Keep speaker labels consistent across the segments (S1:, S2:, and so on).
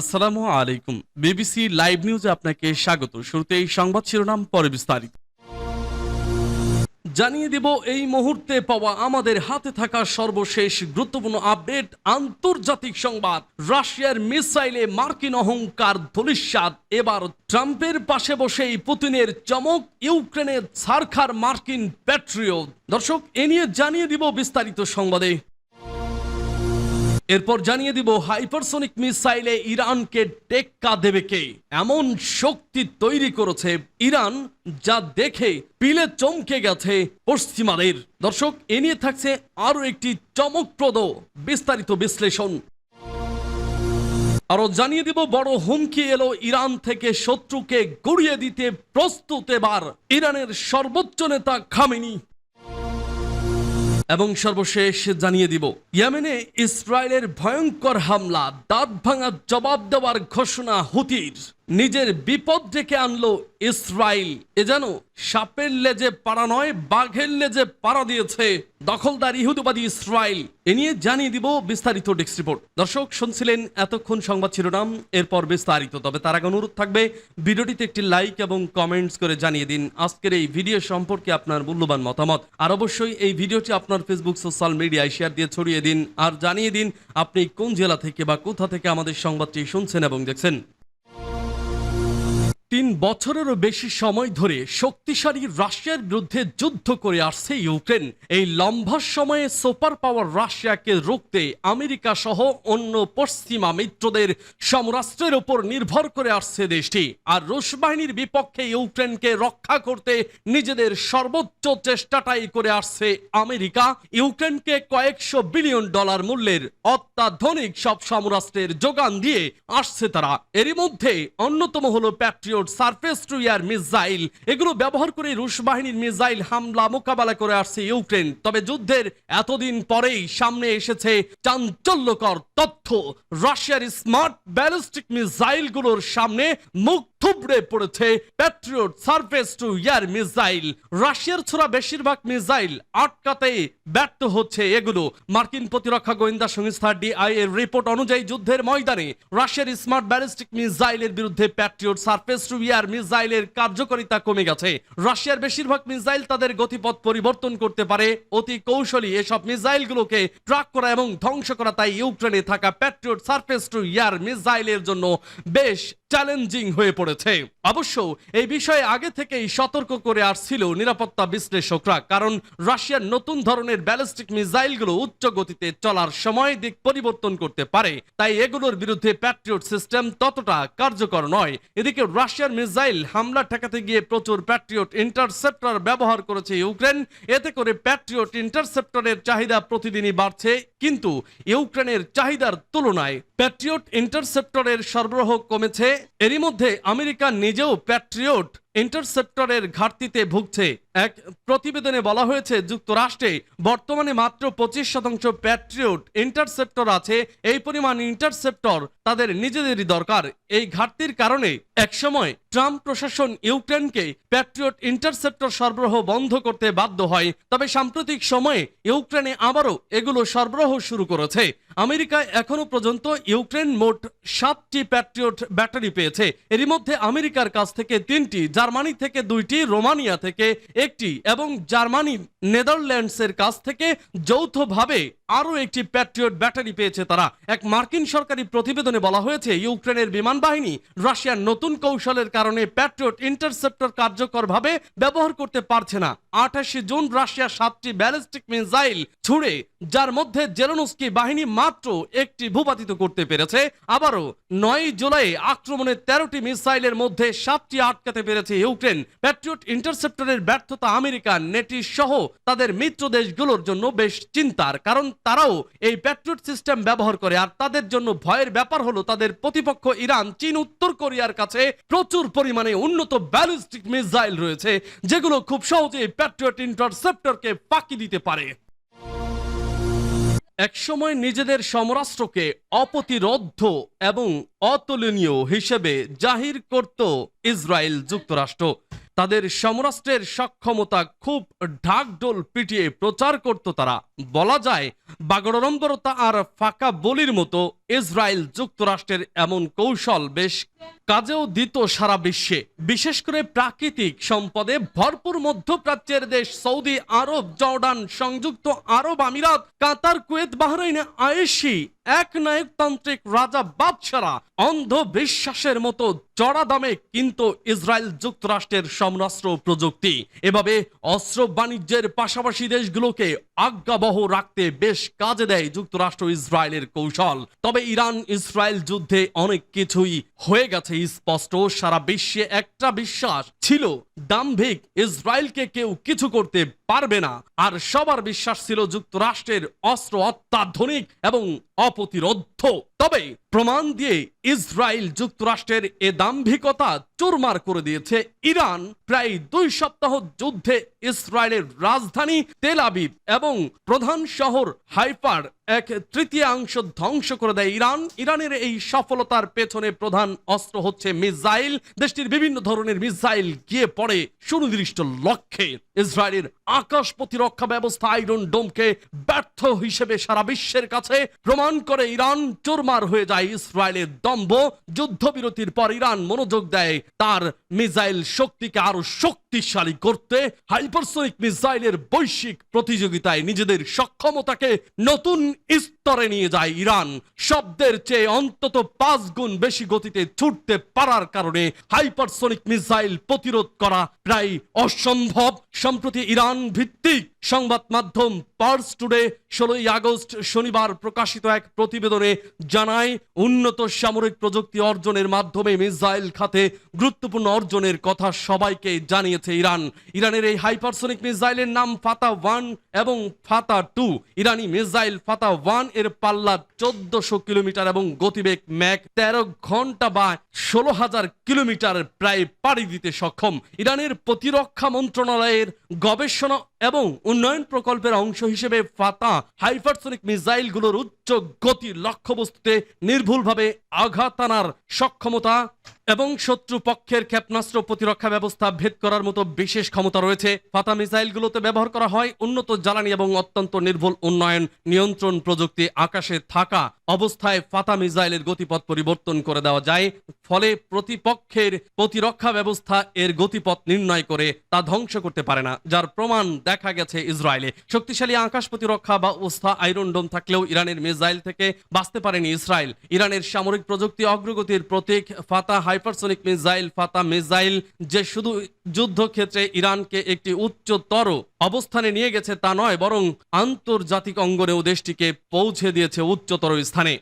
S1: আসসালামু আলাইকুম BBC live নিউজে আপনাকে স্বাগত শুরুতে এই সংবাদ শিরোনাম পরে বিস্তারিত জানিয়ে দেব এই মুহূর্তে পাওয়া আমাদের হাতে থাকা সর্বশেষ গুরুত্বপূর্ণ আপডেট আন্তর্জাতিক সংবাদ রাশিয়ার মিসাইলে মার্কিন অহংকার ধলিস্বাদ এবার ট্রাম্পের পাশে বসেই পুতিনের চমক ইউক্রেনের সারখার মার্কিন প্যাট্রিয় দর্শক এ নিয়ে জানিয়ে দিব বিস্তারিত সংবাদে এরপর জানিয়ে দিব হাইপারসনিক মিসাইলে ইরানকে টেক্কা দেবে কে এমন শক্তি তৈরি করেছে ইরান যা দেখে পিলে চমকে গেছে পশ্চিমাদের দর্শক এ নিয়ে থাকছে আরও একটি চমকপ্রদ বিস্তারিত বিশ্লেষণ আরো জানিয়ে দিব বড় হুমকি এলো ইরান থেকে শত্রুকে গড়িয়ে দিতে প্রস্তুত এবার ইরানের সর্বোচ্চ নেতা খামেনি এবং সর্বশেষ জানিয়ে দিব ইয়ামেনে ইসরায়েলের ভয়ঙ্কর হামলা দাঁত ভাঙার জবাব দেওয়ার ঘোষণা হুতির নিজের বিপদ ডেকে আনলো ইসরায়েল এ যেন সাপের লেজে পাড়া নয় বাঘের লেজে পাড়া দিয়েছে দখলদার ইহুদবাদী ইসরায়েল এ নিয়ে জানিয়ে দিব বিস্তারিত ডেস্ক রিপোর্ট দর্শক শুনছিলেন এতক্ষণ সংবাদ শিরোনাম এরপর বিস্তারিত তবে তার আগে অনুরোধ থাকবে ভিডিওটিতে একটি লাইক এবং কমেন্টস করে জানিয়ে দিন আজকের এই ভিডিও সম্পর্কে আপনার মূল্যবান মতামত আর অবশ্যই এই ভিডিওটি আপনার ফেসবুক সোশ্যাল মিডিয়ায় শেয়ার দিয়ে ছড়িয়ে দিন আর জানিয়ে দিন আপনি কোন জেলা থেকে বা কোথা থেকে আমাদের সংবাদটি শুনছেন এবং দেখছেন তিন বছরেরও বেশি সময় ধরে শক্তিশালী রাশিয়ার বিরুদ্ধে যুদ্ধ করে আসছে ইউক্রেন এই লম্বা সময়ে সুপার পাওয়ার রাশিয়াকে রুখতে আমেরিকা সহ অন্য পশ্চিমা মিত্রদের সমরাষ্ট্রের উপর নির্ভর করে আসছে দেশটি আর রুশ বাহিনীর বিপক্ষে ইউক্রেনকে রক্ষা করতে নিজেদের সর্বোচ্চ চেষ্টাটাই করে আসছে আমেরিকা ইউক্রেনকে কয়েকশো বিলিয়ন ডলার মূল্যের অত্যাধুনিক সব সমরাষ্ট্রের যোগান দিয়ে আসছে তারা এরই মধ্যে অন্যতম হলো Patriot payload surface to air missile এগুলো ব্যবহার করে রুশ বাহিনীর মিসাইল হামলা মোকাবেলা করে আসছে ইউক্রেন তবে যুদ্ধের এতদিন পরেই সামনে এসেছে চাঞ্চল্যকর তথ্য রাশিয়ার স্মার্ট ব্যালিস্টিক মিসাইলগুলোর সামনে মুখ থুবড়ে পড়েছে patriot surface to air missile রাশিয়ার ছোড়া বেশিরভাগ মিসাইল আটকাতে ব্যর্থ হচ্ছে এগুলো মার্কিন প্রতিরক্ষা গোয়েন্দা সংস্থা ডিআই এর রিপোর্ট অনুযায়ী যুদ্ধের ময়দানে রাশিয়ার স্মার্ট ব্যালিস্টিক মিসাইলের বিরুদ্ধে প্যাট্রিয়ট সার্ফেস টু ইয়ার মিসাইলের কার্যকারিতা কমে গেছে রাশিয়ার বেশিরভাগ মিসাইল তাদের গতিপথ পরিবর্তন করতে পারে অতি কৌশলী এসব মিসাইলগুলোকে ট্রাক করা এবং ধ্বংস করা তাই ইউক্রেনে থাকা প্যাট্রিয়ট সার্ফেস টু ইয়ার মিসাইলের জন্য বেশ চ্যালেঞ্জিং হয়ে পড়ে করেছে অবশ্য এই বিষয়ে আগে থেকেই সতর্ক করে আসছিল নিরাপত্তা বিশ্লেষকরা কারণ রাশিয়ার নতুন ধরনের ব্যালিস্টিক মিসাইলগুলো উচ্চ গতিতে চলার সময় দিক পরিবর্তন করতে পারে তাই এগুলোর বিরুদ্ধে প্যাট্রিয়ট সিস্টেম ততটা কার্যকর নয় এদিকে রাশিয়ার মিসাইল হামলা ঠেকাতে গিয়ে প্রচুর প্যাট্রিয়ট ইন্টারসেপ্টর ব্যবহার করেছে ইউক্রেন এতে করে প্যাট্রিয়ট ইন্টারসেপ্টরের চাহিদা প্রতিদিনই বাড়ছে কিন্তু ইউক্রেনের চাহিদার তুলনায় প্যাট্রিয়ট ইন্টারসেপ্টরের সরবরাহ কমেছে এরই মধ্যে আমেরিকা নিজেও প্যাট্রিয়ট ইন্টারসেপ্টরের ঘাটতিতে ভুগছে এক প্রতিবেদনে বলা হয়েছে যুক্তরাষ্ট্রে বর্তমানে মাত্র পঁচিশ শতাংশ প্যাট্রিয়ট ইন্টারসেপ্টর আছে এই পরিমাণ ইন্টারসেপ্টর তাদের নিজেদেরই দরকার এই ঘাটতির কারণে একসময় ট্রাম্প প্রশাসন ইউক্রেনকে প্যাট্রিয়ট ইন্টারসেপ্টর সরবরাহ বন্ধ করতে বাধ্য হয় তবে সাম্প্রতিক সময়ে ইউক্রেনে আবারও এগুলো সরবরাহ শুরু করেছে আমেরিকায় এখনও পর্যন্ত ইউক্রেন মোট সাতটি প্যাট্রিয়ট ব্যাটারি পেয়েছে এরই মধ্যে আমেরিকার কাছ থেকে তিনটি যা জার্মানি থেকে দুইটি রোমানিয়া থেকে একটি এবং জার্মানি নেদারল্যান্ডসের কাছ থেকে যৌথভাবে আরও একটি প্যাট্রিয়ট ব্যাটারি পেয়েছে তারা এক মার্কিন সরকারি প্রতিবেদনে বলা হয়েছে ইউক্রেনের বিমান বাহিনী রাশিয়ার নতুন কৌশলের কারণে প্যাট্রিয়ট ইন্টারসেপ্টর কার্যকরভাবে ব্যবহার করতে পারছে না আঠাশে জুন রাশিয়া সাতটি ব্যালিস্টিক মিসাইল ছুড়ে যার মধ্যে জেলনস্কি বাহিনী মাত্র একটি ভূপাতিত করতে পেরেছে আবারও নয় জুলাই আক্রমণের তেরোটি মিসাইলের মধ্যে সাতটি আটকাতে পেরেছে ইউক্রেন প্যাট্রিয়ট ইন্টারসেপ্টরের ব্যর্থতা আমেরিকা নেটি সহ তাদের মিত্র দেশগুলোর জন্য বেশ চিন্তার কারণ তারাও এই প্যাট্রিয়ট সিস্টেম ব্যবহার করে আর তাদের জন্য ভয়ের ব্যাপার হলো তাদের প্রতিপক্ষ ইরান চীন উত্তর কোরিয়ার কাছে প্রচুর পরিমাণে উন্নত ব্যালিস্টিক মিসাইল রয়েছে যেগুলো খুব সহজে প্যাট্রিয়ট ইন্টারসেপ্টরকে ফাঁকি দিতে পারে একসময় নিজেদের সমরাষ্ট্রকে অপতিরোধ এবং অতুলনীয় হিসেবে জাহির করত ইসরায়েল যুক্তরাষ্ট্র তাদের সমরাষ্ট্রের সক্ষমতা খুব ঢাকডোল পিটিয়ে প্রচার করত তারা বলা যায় বাগড়ম্বরতা আর ফাঁকা বলির মতো ইসরায়েল যুক্তরাষ্ট্রের এমন কৌশল বেশ কাজেও দিত সারা বিশ্বে বিশেষ করে প্রাকৃতিক সম্পদে ভরপুর মধ্যপ্রাচ্যের দেশ সৌদি আরব জর্ডান সংযুক্ত আরব আমিরাত কাতার কুয়েত বাহরাইনে আয়েসি এক নায়কতান্ত্রিক রাজা বাদশারা অন্ধ বিশ্বাসের মতো চড়া দামে কিন্তু ইসরায়েল যুক্তরাষ্ট্রের সমরাস্ত্র প্রযুক্তি এভাবে অস্ত্র বাণিজ্যের পাশাপাশি দেশগুলোকে আজ্ঞাবহ রাখতে বেশ কাজে দেয় যুক্তরাষ্ট্র ইসরায়েলের কৌশল তবে ইরান ইসরায়েল যুদ্ধে অনেক কিছুই হয়ে গেছে কাছে স্পষ্ট সারা বিশ্বে একটা বিশ্বাস ছিল দাম্ভিক ইসরায়েলকে কেউ কিছু করতে পারবে না আর সবার বিশ্বাস ছিল যুক্তরাষ্ট্রের অস্ত্র অত্যাধুনিক এবং অপ্রতিরোধ্য তবে প্রমাণ দিয়ে ইসরায়েল যুক্তরাষ্ট্রের এ দাম্ভিকতা চুরমার করে দিয়েছে ইরান প্রায় দুই সপ্তাহ যুদ্ধে ইসরায়েলের রাজধানী তেল আবিব এবং প্রধান শহর হাইফার এক তৃতীয়াংশ ধ্বংস করে দেয় ইরান ইরানের এই সফলতার পেছনে প্রধান অস্ত্র হচ্ছে মিসাইল দেশটির বিভিন্ন ধরনের মিসাইল গিয়ে পড়ে সুনির্দিষ্ট লক্ষ্যে ইসরায়েলের আকাশ প্রতিরক্ষা ব্যবস্থা আইরন ডোমকে ব্যর্থ হিসেবে সারা বিশ্বের কাছে প্রমাণ করে ইরান চুরমার হয়ে যায় ইসরায়েলের দম্ভ যুদ্ধবিরতির পর ইরান মনোযোগ দেয় তার মিসাইল শক্তিকে আরো শক্তিশালী করতে হাইপারসনিক মিসাইলের বৈশ্বিক প্রতিযোগিতায় নিজেদের সক্ষমতাকে নতুন উত্তরে নিয়ে যায় ইরান শব্দের চেয়ে অন্তত পাঁচ গুণ বেশি গতিতে ছুটতে পারার কারণে হাইপারসনিক মিসাইল প্রতিরোধ করা প্রায় অসম্ভব সম্প্রতি ইরান ভিত্তিক সংবাদ মাধ্যম পার্স টুডে ষোলোই আগস্ট শনিবার প্রকাশিত এক প্রতিবেদনে জানায় উন্নত সামরিক প্রযুক্তি অর্জনের মাধ্যমে মিসাইল খাতে গুরুত্বপূর্ণ অর্জনের কথা সবাইকে জানিয়েছে ইরান ইরানের এই হাইপারসনিক মিসাইলের নাম ফাতা ওয়ান এবং ফাতা টু ইরানি মিসাইল ফাতা ওয়ান এর পাল্লা চোদ্দশো কিলোমিটার এবং গতিবেগ ম্যাক তেরো ঘন্টা বা ষোলো হাজার কিলোমিটার প্রায় পাড়ি দিতে সক্ষম ইরানের প্রতিরক্ষা মন্ত্রণালয়ের গবেষণা এবং উন্নয়ন প্রকল্পের অংশ হিসেবে ফাতা হাইপারসনিক মিসাইলগুলোর উচ্চ গতি লক্ষ্যবস্তুতে নির্ভুলভাবে আঘাত আনার সক্ষমতা এবং শত্রু পক্ষের ক্ষেপণাস্ত্র প্রতিরক্ষা ব্যবস্থা ভেদ করার মতো বিশেষ ক্ষমতা রয়েছে ফাতা মিসাইলগুলোতে ব্যবহার করা হয় উন্নত জ্বালানি এবং অত্যন্ত নির্ভুল উন্নয়ন নিয়ন্ত্রণ প্রযুক্তি আকাশে থাকা অবস্থায় ফাতা মিসাইলের গতিপথ পরিবর্তন করে দেওয়া যায় ফলে প্রতিপক্ষের প্রতিরক্ষা ব্যবস্থা এর গতিপথ নির্ণয় করে তা ধ্বংস করতে পারে না যার প্রমাণ দেখা গেছে ইসরায়েলে শক্তিশালী আকাশ প্রতিরক্ষা বা অবস্থা আয়রন ডোম থাকলেও ইরানের মিসাইল থেকে বাঁচতে পারেনি ইসরায়েল ইরানের সামরিক প্রযুক্তি অগ্রগতির প্রতীক ফাতা হাইপারসনিক মিসাইল ফাতা মিসাইল যে শুধু যুদ্ধক্ষেত্রে ইরানকে একটি উচ্চতর অবস্থানে নিয়ে গেছে তা নয় বরং আন্তর্জাতিক অঙ্গনেও দেশটিকে পৌঁছে দিয়েছে উচ্চতর স্থানে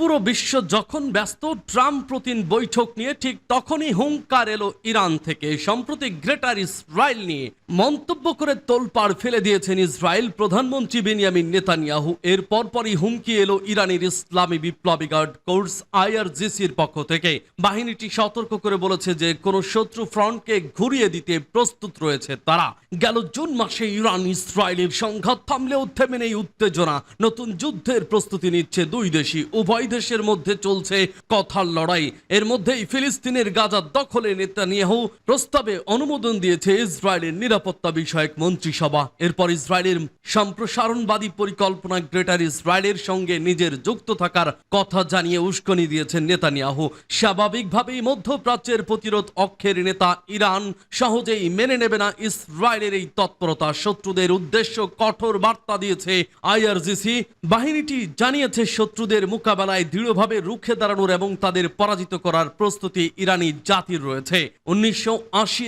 S1: পুরো বিশ্ব যখন ব্যস্ত ট্রাম্প প্রতিন বৈঠক নিয়ে ঠিক তখনই হুঙ্কার এলো ইরান থেকে সম্প্রতি গ্রেটার ইসরায়েল নিয়ে মন্তব্য করে তোলপাড় ফেলে দিয়েছেন ইসরায়েল প্রধানমন্ত্রী বেনিয়ামিন নেতানিয়াহু এর পরপরই হুমকি এলো ইরানের ইসলামী বিপ্লবী গার্ড কোর্স আইআরজিসির পক্ষ থেকে বাহিনীটি সতর্ক করে বলেছে যে কোনো শত্রু ফ্রন্টকে ঘুরিয়ে দিতে প্রস্তুত রয়েছে তারা গেল জুন মাসে ইরান ইসরায়েলের সংঘাত থামলেও থেমে নেই উত্তেজনা নতুন যুদ্ধের প্রস্তুতি নিচ্ছে দুই দেশই উভয় উভয় দেশের মধ্যে চলছে কথার লড়াই এর মধ্যেই ফিলিস্তিনের গাজা দখলে নেতা নিয়েও প্রস্তাবে অনুমোদন দিয়েছে ইসরায়েলের নিরাপত্তা বিষয়ক মন্ত্রিসভা এরপর ইসরায়েলের সম্প্রসারণবাদী পরিকল্পনা গ্রেটার ইসরায়েলের সঙ্গে নিজের যুক্ত থাকার কথা জানিয়ে উস্কনি দিয়েছেন নেতানিয়াহু স্বাভাবিকভাবেই মধ্যপ্রাচ্যের প্রতিরোধ অক্ষের নেতা ইরান সহজেই মেনে নেবে না ইসরায়েলের এই তৎপরতা শত্রুদের উদ্দেশ্য কঠোর বার্তা দিয়েছে আইআরজিসি বাহিনীটি জানিয়েছে শত্রুদের মোকাবেলায় লড়াই দৃঢ়ভাবে রুখে দাঁড়ানোর এবং তাদের পরাজিত করার প্রস্তুতি ইরানি জাতির রয়েছে উনিশশো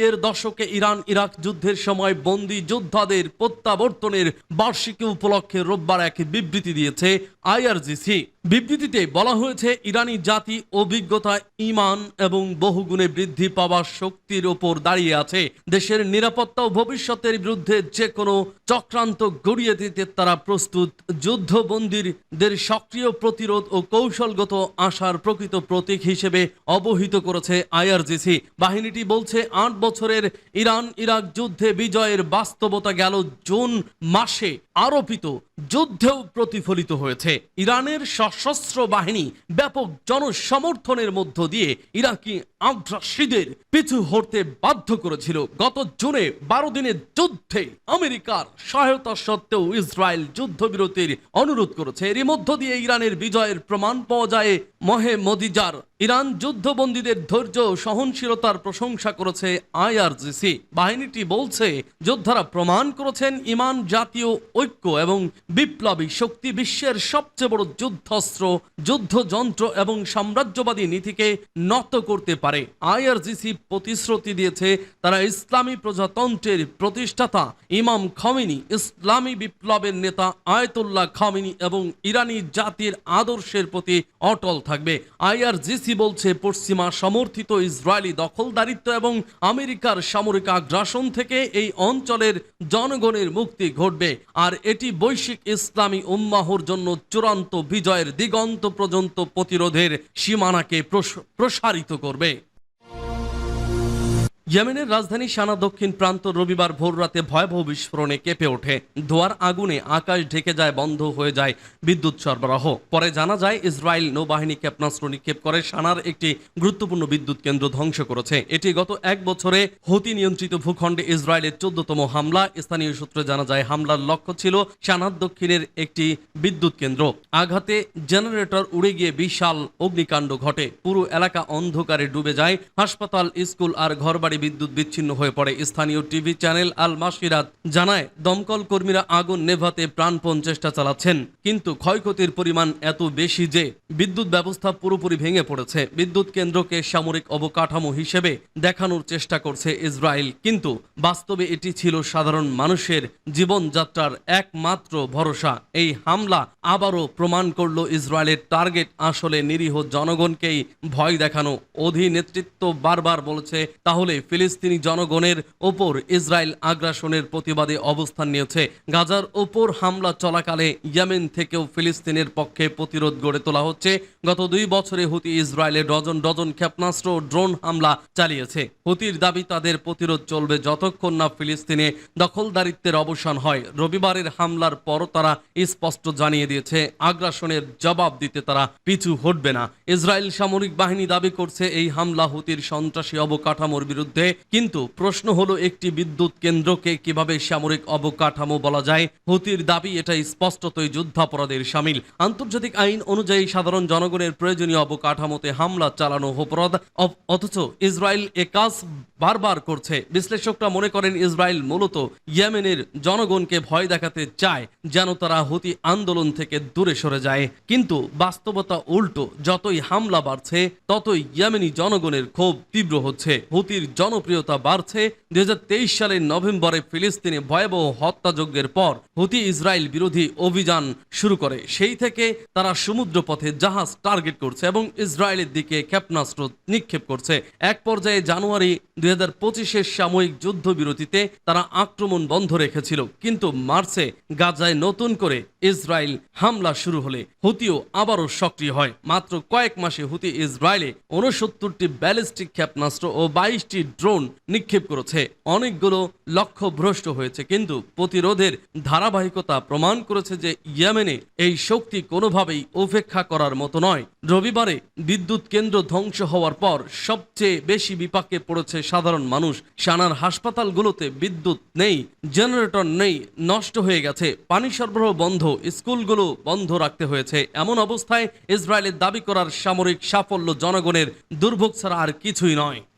S1: এর দশকে ইরান ইরাক যুদ্ধের সময় বন্দী যোদ্ধাদের প্রত্যাবর্তনের বার্ষিকী উপলক্ষে রোববার এক বিবৃতি দিয়েছে আইআরজিসি বিবৃতিতে বলা হয়েছে ইরানি জাতি অভিজ্ঞতা ইমান এবং বহুগুণে বৃদ্ধি পাওয়া শক্তির ওপর দাঁড়িয়ে আছে দেশের নিরাপত্তা ও ভবিষ্যতের বিরুদ্ধে যে কোনো চক্রান্ত গড়িয়ে দিতে তারা প্রস্তুত যুদ্ধবন্দীদের সক্রিয় প্রতিরোধ ও কৌশলগত আশার প্রকৃত প্রতীক হিসেবে অবহিত করেছে আইআরজিসি বাহিনীটি বলছে আট বছরের ইরান ইরাক যুদ্ধে বিজয়ের বাস্তবতা গেল জুন মাসে আরোপিত যুদ্ধেও প্রতিফলিত হয়েছে ইরানের সশস্ত্র বাহিনী ব্যাপক জনসমর্থনের মধ্য দিয়ে ইরাকি আগ্রাসীদের পিছু হরতে বাধ্য করেছিল গত জুনে বারো দিনের যুদ্ধে আমেরিকার সহায়তা সত্ত্বেও ইসরায়েল যুদ্ধবিরতির অনুরোধ করেছে এরই মধ্য দিয়ে ইরানের বিজয়ের প্রমাণ পাওয়া যায় মহে মদিজার ইরান যুদ্ধবন্দীদের ধৈর্য সহনশীলতার প্রশংসা করেছে আইআরজিসি বাহিনীটি বলছে যোদ্ধারা প্রমাণ করেছেন ইমান জাতীয় ঐক্য এবং বিপ্লবী শক্তি বিশ্বের সবচেয়ে বড় যুদ্ধাস্ত্র যুদ্ধযন্ত্র এবং সাম্রাজ্যবাদী নীতিকে নত করতে পারে আইআরজিসি প্রতিশ্রুতি দিয়েছে তারা ইসলামী প্রজাতন্ত্রের প্রতিষ্ঠাতা ইমাম খমিনি ইসলামী বিপ্লবের নেতা আয়তুল্লাহ খমিনি এবং ইরানি জাতির আদর্শের প্রতি অটল থাকবে আইআরজিসি বিবিসি বলছে পশ্চিমা সমর্থিত ইসরায়েলি দখলদারিত্ব এবং আমেরিকার সামরিক আগ্রাসন থেকে এই অঞ্চলের জনগণের মুক্তি ঘটবে আর এটি বৈশ্বিক ইসলামী উম্মাহর জন্য চূড়ান্ত বিজয়ের দিগন্ত পর্যন্ত প্রতিরোধের সীমানাকে প্রসারিত করবে ইয়েমেনের রাজধানী সানা দক্ষিণ প্রান্ত রবিবার ভোর রাতে ভয়াবহ বিস্ফোরণে কেঁপে ওঠে ধোয়ার আগুনে আকাশ ঢেকে যায় বন্ধ হয়ে যায় বিদ্যুৎ সরবরাহ পরে জানা যায় ইসরায়েল নৌবাহিনী ক্ষেপণাস্ত্র নিক্ষেপ করে সানার একটি গুরুত্বপূর্ণ বিদ্যুৎ কেন্দ্র ধ্বংস করেছে এটি গত এক বছরে হতি নিয়ন্ত্রিত ভূখণ্ডে ইসরায়েলের চোদ্দতম হামলা স্থানীয় সূত্রে জানা যায় হামলার লক্ষ্য ছিল সানার দক্ষিণের একটি বিদ্যুৎ কেন্দ্র আঘাতে জেনারেটর উড়ে গিয়ে বিশাল অগ্নিকাণ্ড ঘটে পুরো এলাকা অন্ধকারে ডুবে যায় হাসপাতাল স্কুল আর ঘরবাড়ি বাড়ি বিদ্যুৎ বিচ্ছিন্ন হয়ে পড়ে স্থানীয় টিভি চ্যানেল আল মাসিরাত জানায় দমকল কর্মীরা আগুন নেভাতে প্রাণপণ চেষ্টা চালাচ্ছেন কিন্তু ক্ষয়ক্ষতির পরিমাণ এত বেশি যে বিদ্যুৎ ব্যবস্থা পুরোপুরি ভেঙে পড়েছে বিদ্যুৎ কেন্দ্রকে সামরিক অবকাঠামো হিসেবে দেখানোর চেষ্টা করছে ইসরায়েল কিন্তু বাস্তবে এটি ছিল সাধারণ মানুষের জীবনযাত্রার একমাত্র ভরসা এই হামলা আবারও প্রমাণ করল ইসরায়েলের টার্গেট আসলে নিরীহ জনগণকেই ভয় দেখানো অধিনেতৃত্ব বারবার বলছে তাহলে ফিলিস্তিনি জনগণের ওপর ইসরায়েল আগ্রাসনের প্রতিবাদে অবস্থান নিয়েছে গাজার ওপর হামলা চলাকালে ইয়ামেন থেকেও ফিলিস্তিনের পক্ষে প্রতিরোধ গড়ে তোলা হচ্ছে গত দুই বছরে হুতি ইসরায়েলে ডজন ডজন ক্ষেপণাস্ত্র ড্রোন হামলা চালিয়েছে হুতির দাবি তাদের প্রতিরোধ চলবে যতক্ষণ না ফিলিস্তিনে দখলদারিত্বের অবসান হয় রবিবারের হামলার পর তারা স্পষ্ট জানিয়ে দিয়েছে আগ্রাসনের জবাব দিতে তারা পিছু হটবে না ইসরায়েল সামরিক বাহিনী দাবি করছে এই হামলা হুতির সন্ত্রাসী অবকাঠামোর বিরুদ্ধে মুহূর্তে কিন্তু প্রশ্ন হলো একটি বিদ্যুৎ কেন্দ্রকে কিভাবে সামরিক অবকাঠামো বলা যায় হুতির দাবি এটা স্পষ্টতই যুদ্ধাপরাধের সামিল আন্তর্জাতিক আইন অনুযায়ী সাধারণ জনগণের প্রয়োজনীয় অবকাঠামোতে হামলা চালানো অপরাধ অথচ ইসরায়েল এ কাজ বারবার করছে বিশ্লেষকরা মনে করেন ইসরায়েল মূলত ইয়েমেনের জনগণকে ভয় দেখাতে চায় যেন তারা হুতি আন্দোলন থেকে দূরে সরে যায় কিন্তু বাস্তবতা উল্টো যতই হামলা বাড়ছে ততই ইয়েমেনি জনগণের ক্ষোভ তীব্র হচ্ছে হুতির জন জনপ্রিয়তা বাড়ছে দুই সালের নভেম্বরে ফিলিস্তিনে ভয়াবহ হত্যাযজ্ঞের পর হুতি ইসরায়েল বিরোধী অভিযান শুরু করে সেই থেকে তারা সমুদ্র পথে জাহাজ টার্গেট করছে এবং ইসরায়েলের দিকে ক্ষেপণাস্ত্র নিক্ষেপ করছে এক পর্যায়ে জানুয়ারি দুই হাজার পঁচিশের সাময়িক যুদ্ধবিরতিতে তারা আক্রমণ বন্ধ রেখেছিল কিন্তু মার্চে গাজায় নতুন করে ইসরায়েল হামলা শুরু হলে হুতিও আবারও সক্রিয় হয় মাত্র কয়েক মাসে হুতি ইসরায়েলে উনসত্তরটি ব্যালিস্টিক ক্ষেপণাস্ত্র ও বাইশটি ড্রোন নিক্ষেপ করেছে অনেকগুলো লক্ষ্য ভ্রষ্ট হয়েছে কিন্তু প্রতিরোধের ধারাবাহিকতা প্রমাণ করেছে যে ইয়েমেনে এই শক্তি কোনোভাবেই উপেক্ষা করার মতো নয় রবিবারে বিদ্যুৎ কেন্দ্র ধ্বংস হওয়ার পর সবচেয়ে বেশি বিপাকে পড়েছে সাধারণ মানুষ সানার হাসপাতালগুলোতে বিদ্যুৎ নেই জেনারেটর নেই নষ্ট হয়ে গেছে পানি সরবরাহ বন্ধ স্কুলগুলো বন্ধ রাখতে হয়েছে এমন অবস্থায় ইসরায়েলের দাবি করার সামরিক সাফল্য জনগণের দুর্ভোগ ছাড়া আর কিছুই নয়